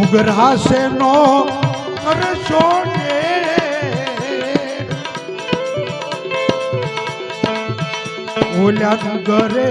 મુગરાસે નો કરશો ને. ઓલ્યા ઘરે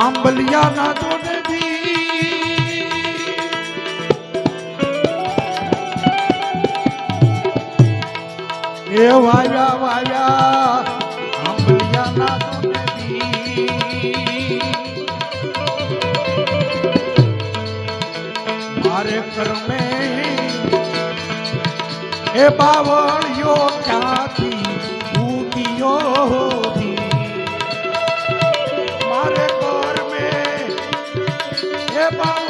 આંબલિયાના દોને બી એ વાવ્યા વાવ્યા આંબલિયાના દોને બી મારે કર્મે એ બાવળિયો એ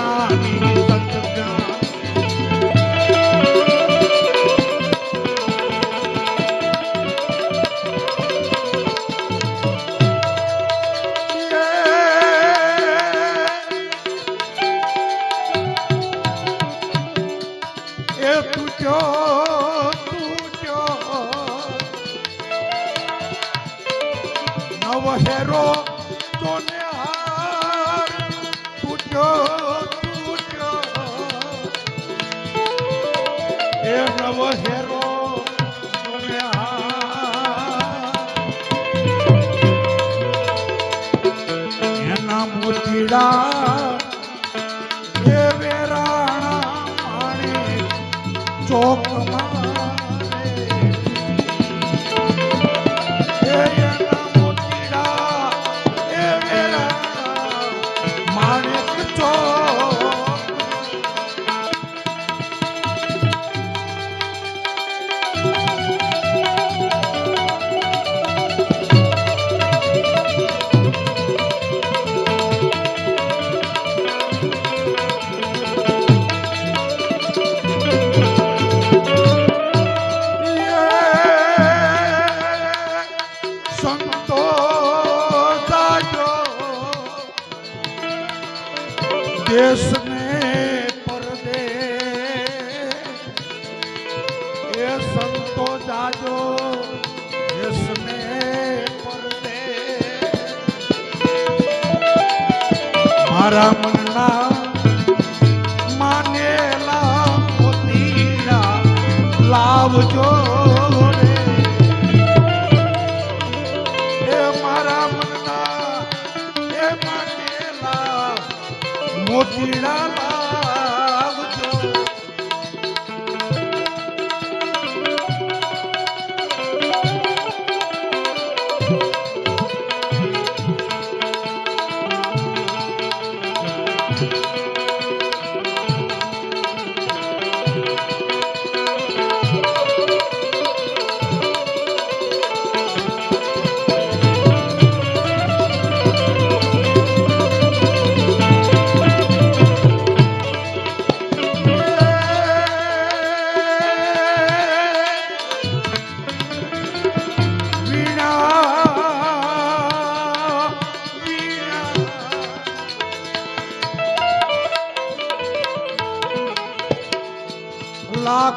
તુજો તુજો નવ હેરો તોને હાર તુજો તુજો એ નવ હાર. એના મોતીડા Oh, દેશને પરદે એ સંતો જાજો દેશને પરદે મારા મનના માનેલા મોતીડા લાવજો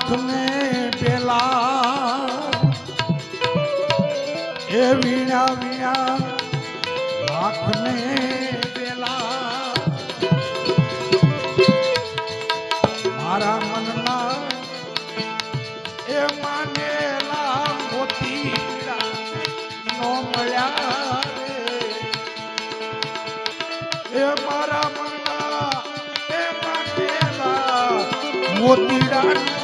લાખ ને પેલા એ વીણા વીણા હાથને પેલા મારા મનમાં એ માનેલા મોતીડા નો મળ્યા એ મારા મનના એ માનેલા મોતીડા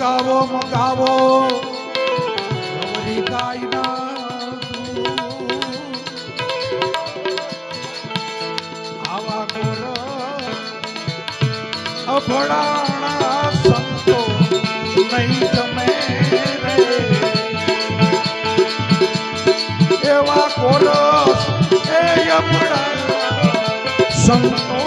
મગાવો મુકાવો. ગૌરી ગાયના આવા ગોર અભડાણા સંતો, નહીં તમે એવા કોરસ, એ અપડા સંતો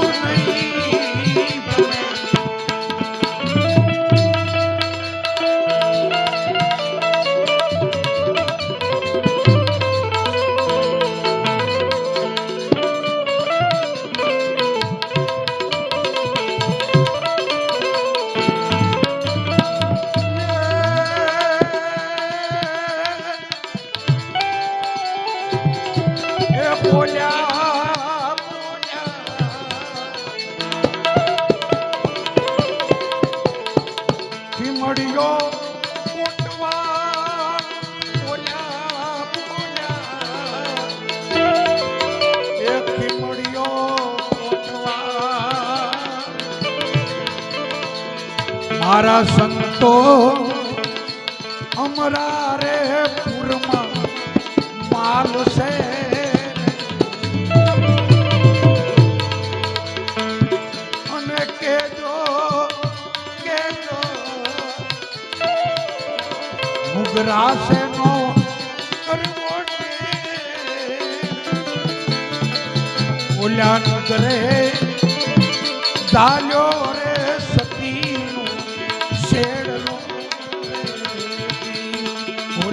મારા સંતો અમરા રે પુરમાં માલ છે. મુગરાશે નો ઓલ્યા ઓલા નગરે દાલ્યો રે